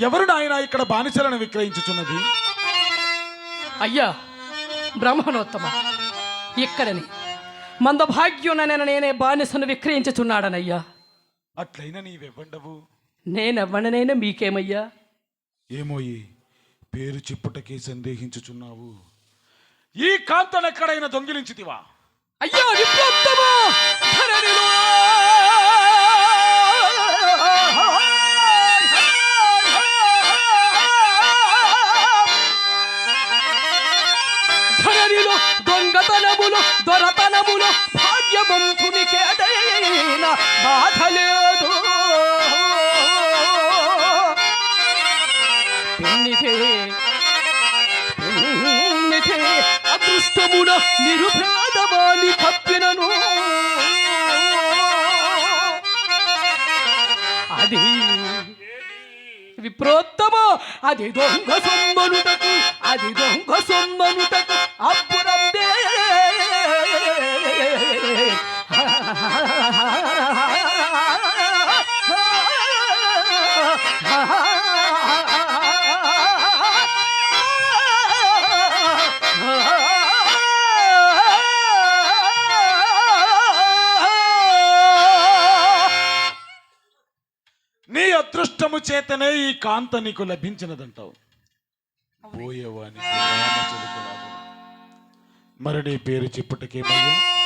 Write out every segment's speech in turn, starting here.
ఎవరు నాయన ఇక్కడ బానిసలను విక్రయించుచున్నది? అయ్యా బ్రహ్మణోత్తమ ఇక్కడని. మందభాగ్యునైన నేనే బానిసను విక్రయించుచున్నాడనయ్యా. అట్లయినా నీవెవ్వండవు? నేనెవ్వననైనా మీకేమయ్యా? ఏమోయి పేరు చెప్పుటకే సందేహించుచున్నావు. ఈ కాంతనెక్కడైనా దొంగిలించితివా? అయ్యా దొంగతనములు దొరతనములు భాగ్యవంతునికేదైన బాధ లేదు. పెన్నితే అదృష్టమున నిరుపేదవాణి తప్పినను. అది విప్రోత్తమ అది దొంగ సొమ్మనుటకు అది దొంగ సొమ్మనుటకు అప్పు చేతనే ఈ కాంత నీకు లభించినదంటావు. పోయేవాని మరి నీ పేరు చెప్పుటకేమయ్యా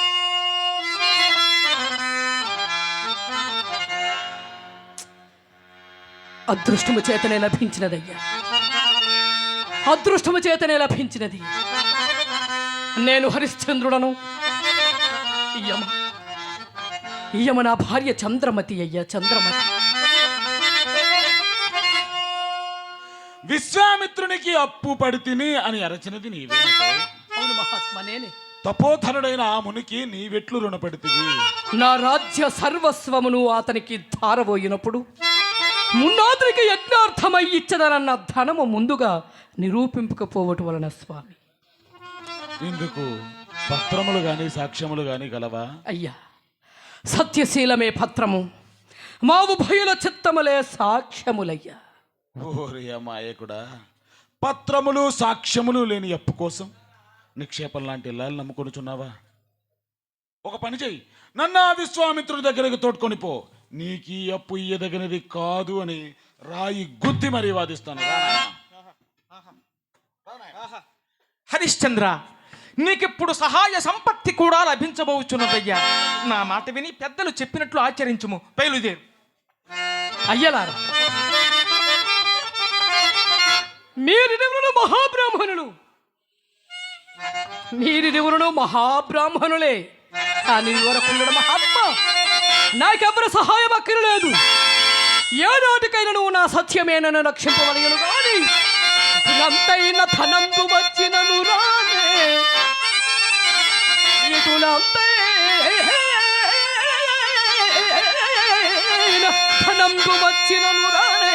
అదృష్టము చేతనే లభించినదయ్యా. అదృష్టము చేతనే లభించినది. నేను హరిశ్చంద్రుడను. యమ నా భార్య చంద్రమతి అయ్యా చంద్రమతి. విశ్వామిత్రునికి అప్పు పడితిని అని అరచినది నీవే. అవును మహాత్మా నేనే తపోధనుడైన ఆ మునికి నీవెట్లు రుణపడితివి. నా రాజ్య సర్వస్వమును అతనికి ధారబోయినప్పుడు మున్నాదునికి యజ్ఞార్థమై ఇచ్చదనన్న ధనము ముందుగా నిరూపింపకపోవటం వలన స్వామి. ఇందుకు పత్రములు గాని సాక్ష్యములు గాని గలవా? అయ్యా సత్యశీలమే పత్రము. మా ఉభయుల చిత్తములే సాక్ష్యములయ్యా. ఓరి కూడా. పత్రములు సాక్ష్యములు లేని అప్పు కోసం నిక్షేపం లాంటి ఇల్లాలు నమ్ముకొనుచున్నావా? ఒక పని చెయ్యి. నన్ను ఆ విశ్వామిత్రుడి దగ్గరికి తోడుకొని పో. నీకు ఈ అప్పు ఇయ్యదగినది కాదు అని రాయి గుద్ది మరీ వాదిస్తాను. హరిశ్చంద్ర నీకిప్పుడు సహాయ సంపత్తి కూడా లభించబోచున్నదయ్యా. నా మాట విని పెద్దలు చెప్పినట్లు ఆచరించుము. బయలుదేరు. అయ్యలారా మీరిరువురు మహాబ్రాహ్మణులు. మీరిరువురు మహాబ్రాహ్మణులే. కానీ వరకు మహాత్మ నాకెవరు సహాయం అక్కరలేదు. ఏనాటికైనా నువ్వు నా సత్యమేనను రక్షింపవలయను కానీ ఇటులంతైన ధనంబు వచ్చినను రానే. ఇటులంతైన ధనంబు వచ్చినను రానే.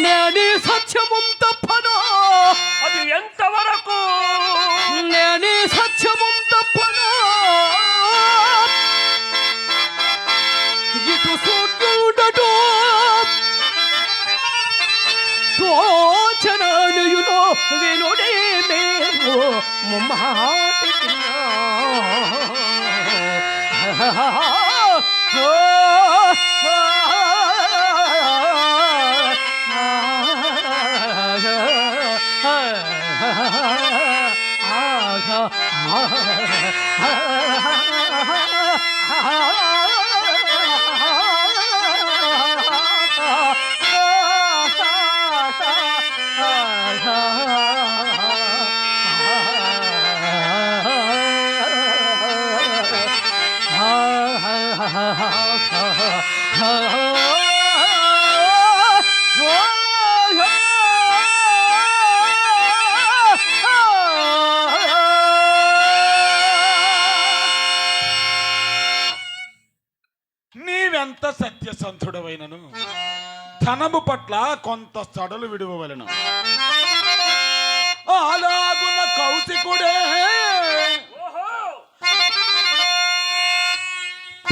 నేనే సత్యము తప్పను. అది ఎంతవరకు? నేనే సత్యము తప్పను. ఇటు సూర్యుడటు తోచనయును వినుడే మేము ముమ్మాటికి ఎంత ధనము పట్ల కొంత సడలు విడువవలను. అలాగున కౌశికుడే.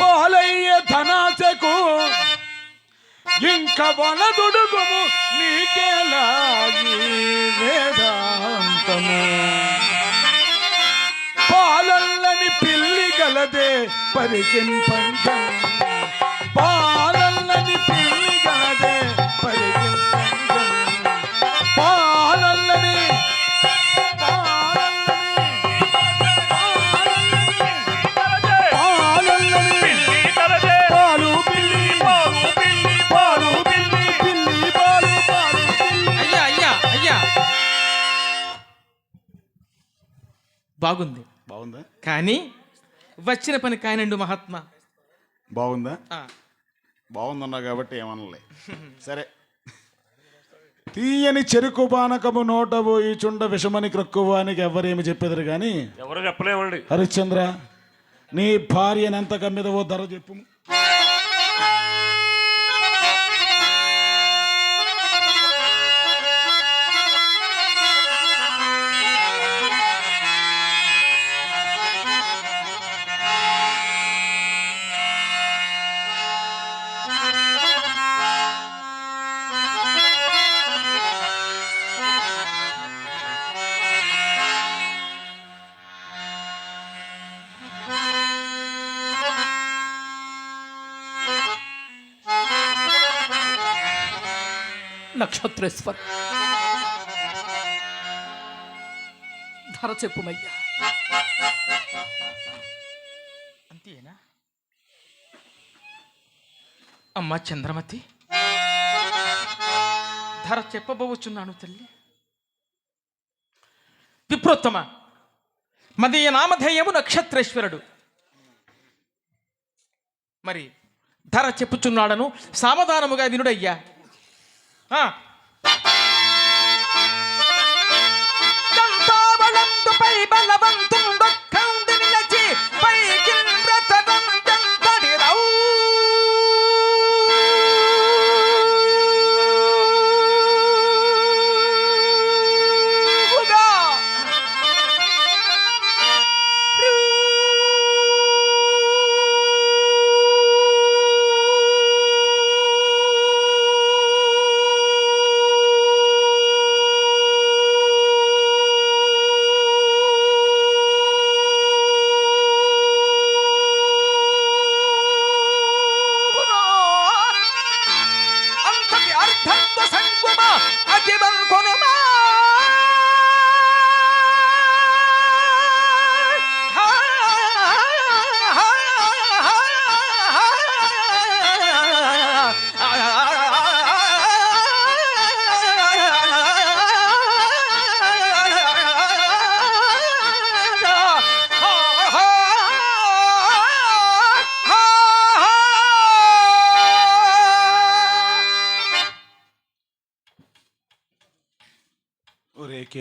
పాలయ్య ధనాశకు ఇంక వనదుడుగుము నీకేలాగి వేదాంతము. పాలల్లని పిల్లి గలదే పరికింపంగం పాలల్లని బాగుంది. బాగుందా? కానీ వచ్చిన పని కానిండు మహాత్మా. బాగుందా? బాగుందన్నా కాబట్టి ఏమనలే. సరే. తీయని చెరుకు బానకము నోట పోయి చుండ విషమని క్రక్కువానికి ఎవరేమి చెప్పెదరు కానీ ఎవరు చెప్పలేమండి. హరిశ్చంద్ర నీ భార్యను ఎంత కమ్మిదవో ధర చెప్పు. నక్షత్రేశ్వర. ధర చెప్పుమయ్యా. అంతేనా? అమ్మా చంద్రమతి ధర చెప్పబోచున్నాను తల్లి. విప్రోత్తమ మదీయ నామధేయము నక్షత్రేశ్వరుడు. మరి ధర చెప్పుచున్నాడను సామధానముగా వినుడయ్యా. ಹಾ. ಬಲವಂತು ಪೈ ಬಲವಂತ Konoma, Ajibal Konoma,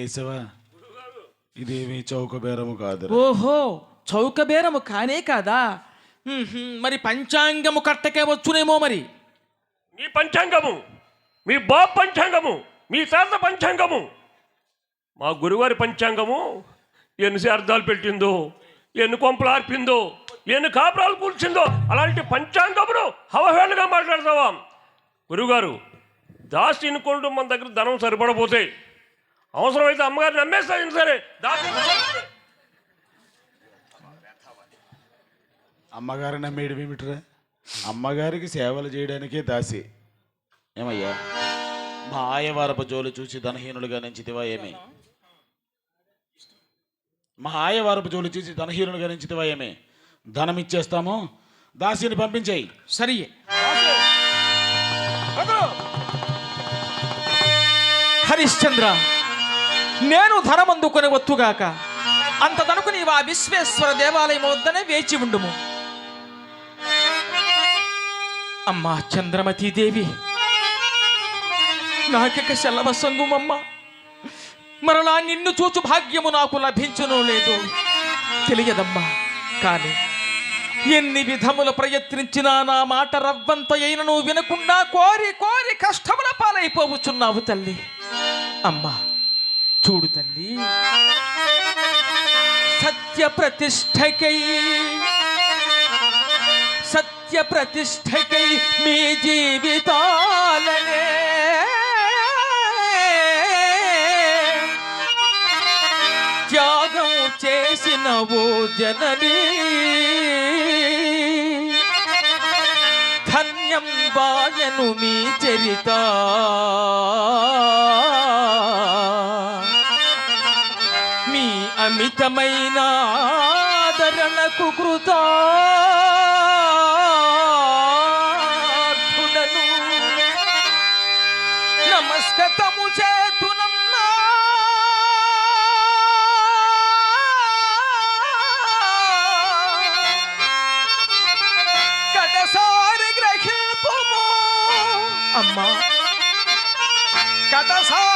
కేశవ ఇదేమి చౌక బేరము కాదు ఓహో చౌక బేరము కానే కాదా? మరి పంచాంగము కట్టకే వచ్చునేమో మరి. మీ పంచాంగము మీ బాబు పంచాంగము మీ తాత పంచాంగము మా గురువారి పంచాంగము ఎన్ని అర్థాలు పెట్టిందో ఎన్ని కొంపలు ఆర్పిందో ఎన్ని కాపురాలు కూల్చిందో అలాంటి పంచాంగమును అవహేళనగా మాట్లాడతావా. గురుగారు దాసి ఇనుకుంటూ మన దగ్గర ధనం సరిపడపోతే అవసరమైతే అమ్మగారు నమ్మేస్తాను సరే? దాసి అమ్మగారు నమ్మేయడం ఏమిట్రా? అమ్మగారికి సేవలు చేయడానికే దాసి. ఏమయ్యా? మా ఆయవారపు జోలు చూసి ధనహీనులుగా నెంచితివా ఏమి? మా ఆయవారపు జోలు చూసి ధనహీనులుగా నెంచితివా ఏమి? ధనం ఇచ్చేస్తాము దాసిని పంపించేయి. సరియే హరిశ్చంద్ర నేను ధనమందుకొని వత్తుగాక అంత తనకు నీవు ఆ విశ్వేశ్వర దేవాలయం వద్దనే వేచి ఉండుము. అమ్మా చంద్రమతి దేవి. నాకిక సెలవ సంగుమమ్మ. మరలా నిన్ను చూచు భాగ్యము నాకు లభించును లేదు. తెలియదమ్మా కానీ ఎన్ని విధములు ప్రయత్నించినా నా మాట రవ్వంత అయిన నువ్వు వినకుండా కోరి కోరి కష్టముల పాలైపోవచ్చున్నావు తల్లి. అమ్మా చూడు తల్లి. సత్య ప్రతిష్టకై సత్య ప్రతిష్టకై మీ జీవితాలనే. త్యాగం చేసిన ఓ జనని. ధన్యం బాయను మీ చరిత. అమితమైన ఆదరణకు కృతార్థుడను. నమస్కతము చేతునన్నా. కడసారి గ్రహింపము. అమ్మా కడసారి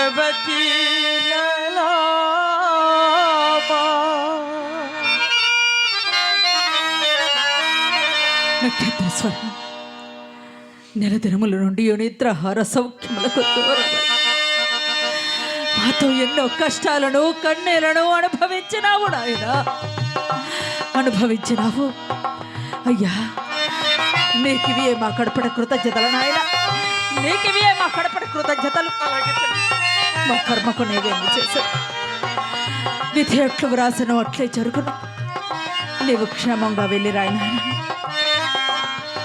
పుణ్యవతి లలామా నెల దినముల నుండి నిద్రాహార సౌఖ్యములకు మాతో ఎన్నో కష్టాలను కన్నీలను అనుభవించినావు నాయన. అనుభవించినావు. అయ్యా నీకివే మా కడపడ కృతజ్ఞతలు నాయన? నీకివే మా కడపడ కృతజ్ఞతలు? అలాగే మా కర్మకు నీవేమి చేశావు విధి ఎట్లు వ్రాసను అట్లే జరుగును. నీవు క్షేమంగా వెళ్ళి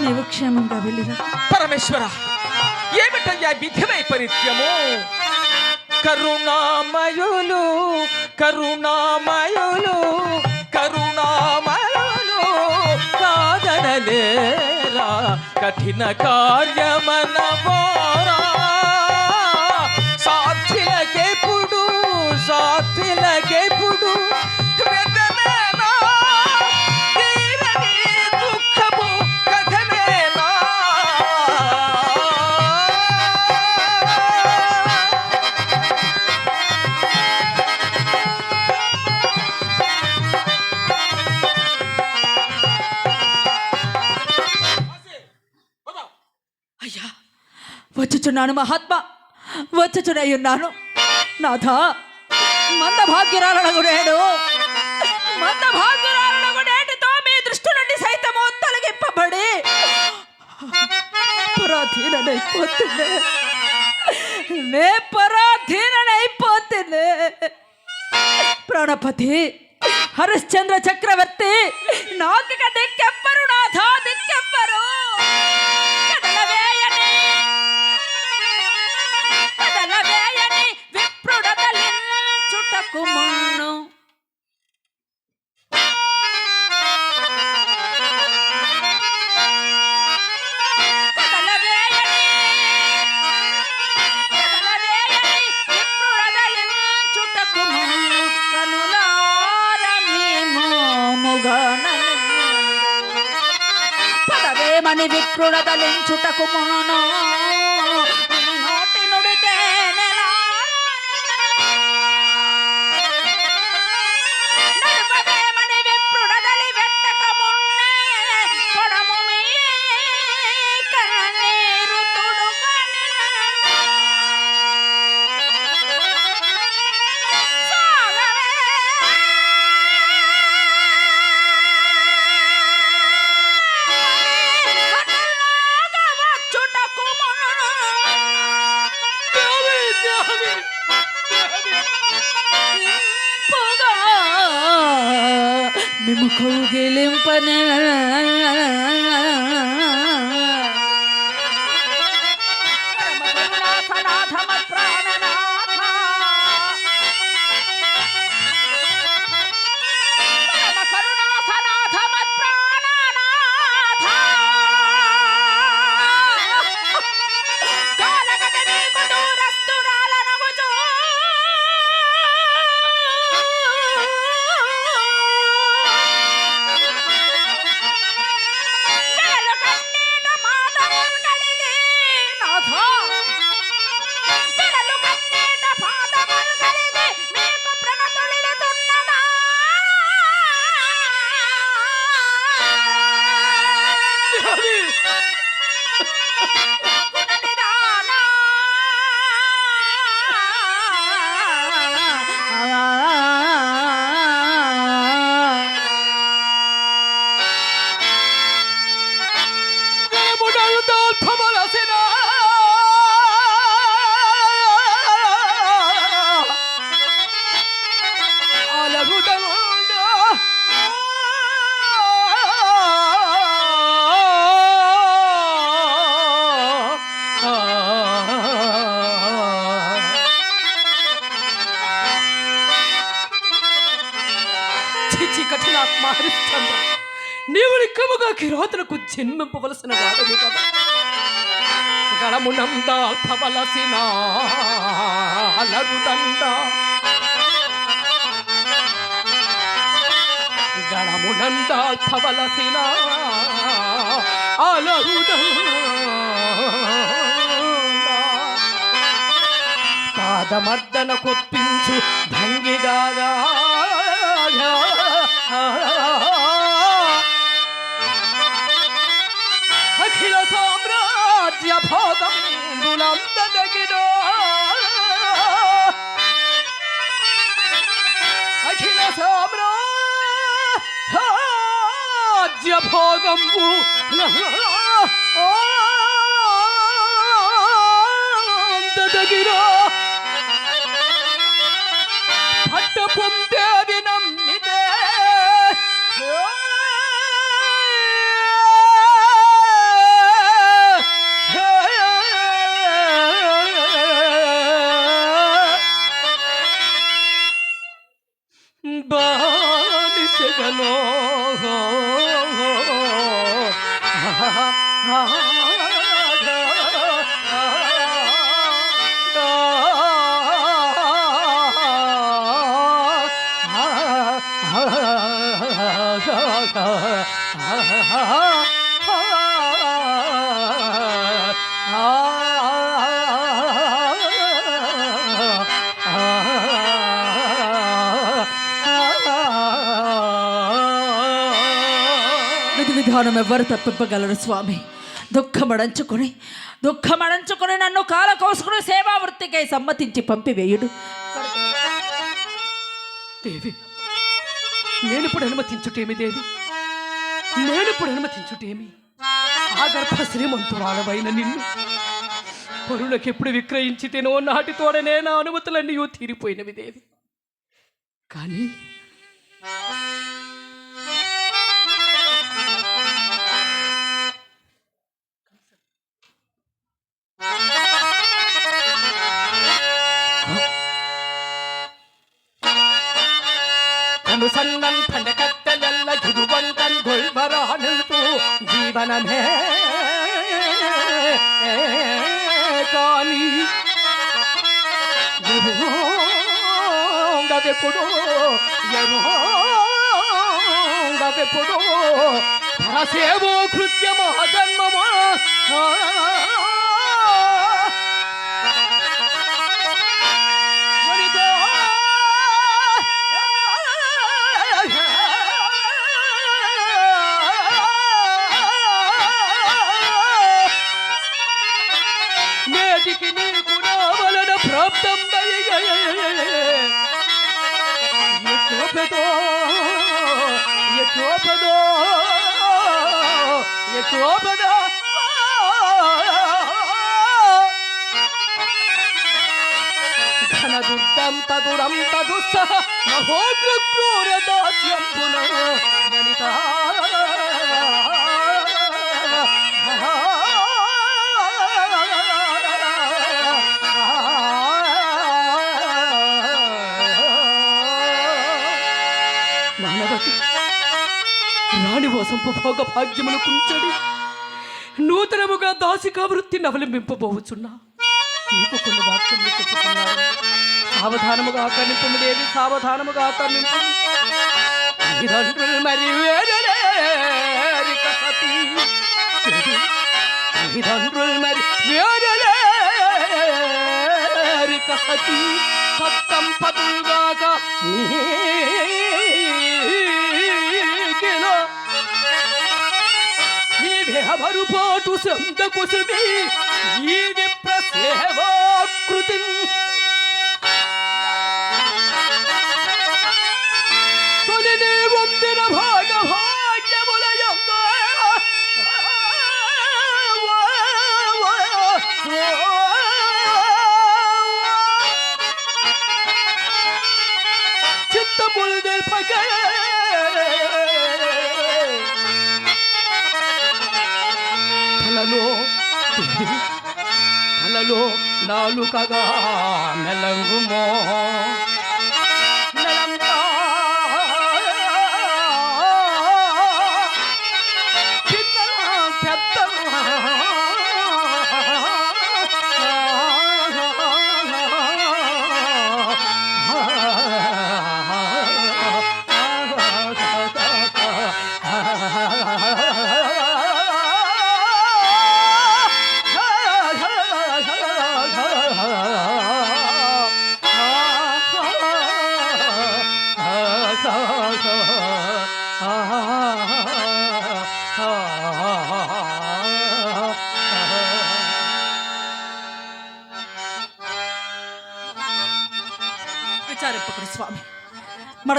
నీవు క్షేమంగా వెళ్ళిరా పరమేశ్వర ఏమిటయ్యా విధి వైపరీత్యము కరుణామయులు కరుణామయులు కరుణామయులు కాదనలేరా? కఠిన కార్యమనవా? సాక్షులకెప్పుడు వ్యతమేనా తీరని దుఃఖము కథమేనా అయ్యా వచ్చుచున్నాను మహాత్మా వచ్చుచునై ఉన్నాను నాథ మంద భాగ్యురాలనగునేడు మంద భాగ్యురాలనగునేటితో మీ దృష్టి నుండి సైతము తొలగింపబడి పరాధీనైపోతుంది నే పరాధీనైపోతుంది ప్రాణపతి హరిశ్చంద్ర చక్రవర్తి నాకిక దిక్కెప్పరు నాథా దిక్కెప్పరు విప్రుడదలించుటకు మున్ను కదలవేయని కదలవేయని విప్రుడదలించుటకు మున్ను పదవేమని విప్రుడదలించుటకు మును జన్మింపవలసిన వాడవు కదా. గడమునందాల్పవలసిన అలరుదండ గళమునందాల్పవలసిన పాదమర్దన కొప్పించు భంగిగాగా ಭಗಂಬುಲಂದದಗಿರೋ ಅಖಿಲ ಸಾಮ್ರಾಜ್ಯ ಭೋಗಂಬು ದದಗಿರೋ విధి విధానం ఎవ్వరు తప్పింపగలరు స్వామి. దుఃఖమడంచుకొని దుఃఖమడంచుకొని నన్ను కాల కోసుకుని సేవా వృత్తికై సమ్మతించి పంపివేయుడు. దేవి నేనిప్పుడు అనుమతించుటేమి దేవి? నేనిప్పుడు అనుమతించుటేమి? ఆ శ్రీమంతురాలవైన నిన్ను. పరులకు ఎప్పుడు విక్రయించితేనో నాటితోడనే నా అనుమతులన్నీ తీరిపోయినవి దేవి. కానీ కను సన్నన్ দিবানামে কানি গাবে পড়ো গাবে পড়ো হাসেব কৃত্য মহাজন্ম মা వలన ప్రాప్తం తదురం తదుస్సహ దాస్యం పునః మానవతి రాణి వసంపు భోగ భాగ్యములు కుంచడి నూతనముగా దాసికా వృత్తిని అవలంబింపబోచున్నా నీకు కొన్ని వాక్యములు చెప్పుకున్నాను. సావధానముగా కనిపము సావధానముగా ఆకర్ణింపు మరి తల్లిదండ్రులు మరి వేరలేరి కసతి. సత్తం పదుగాక నీ నీవెవరు పోటు సొంత కుసుమి ఈ నాలుకగా మెలంగుమో. పెద్ద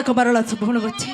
విచారింపకుడు స్వామి మనకు మరల శుభములు వచ్చి